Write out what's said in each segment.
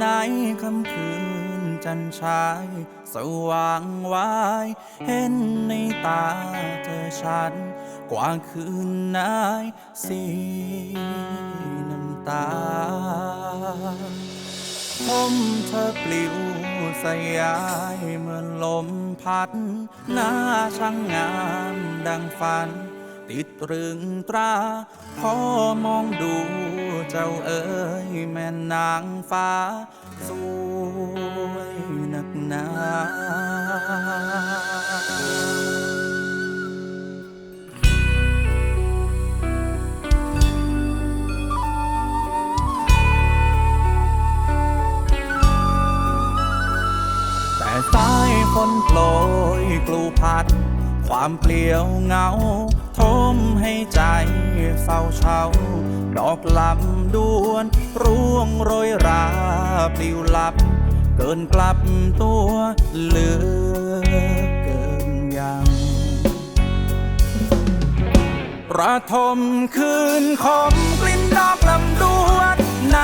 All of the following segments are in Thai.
ในค่ำคืนจันทราย สว่างวาย เห็นในตาเธอฉันกว่าคืนนายสีน้ำตา ผมเธอปลิวสยายเหมือนลมพัด หน้าช่างงามดังฝัน ติดตรึงตราพอมองดู เจ้าเอ๋ยแม่นางฟ้า สวยนักหนาแต่สายฝนโปรยกลูพัด ความเปลี่ยวเหงาทมให้ใจเศร้าเฉาดอกลำ ดวนร่วงโรยราปลิวลับ เกินกลับตัวเหลือเกินยังระทมคืนคมกลิ่นดอกลำดวนใน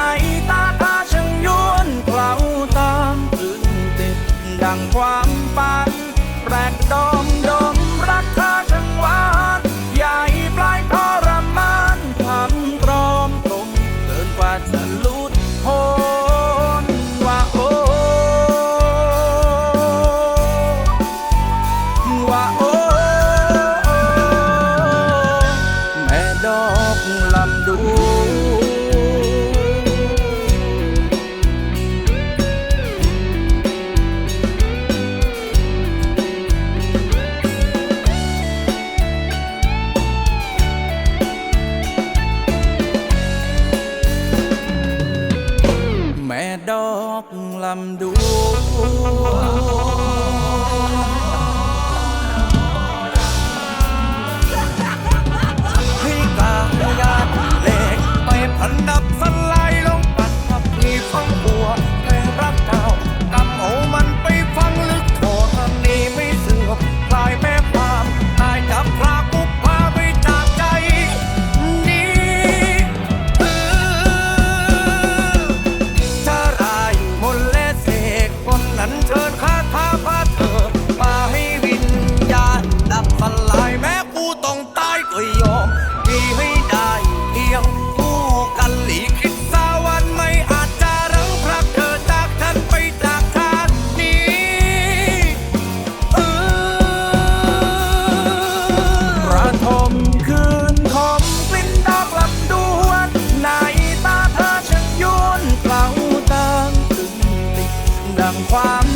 ม่ดอกลำดูแม่ดอกลำดู warm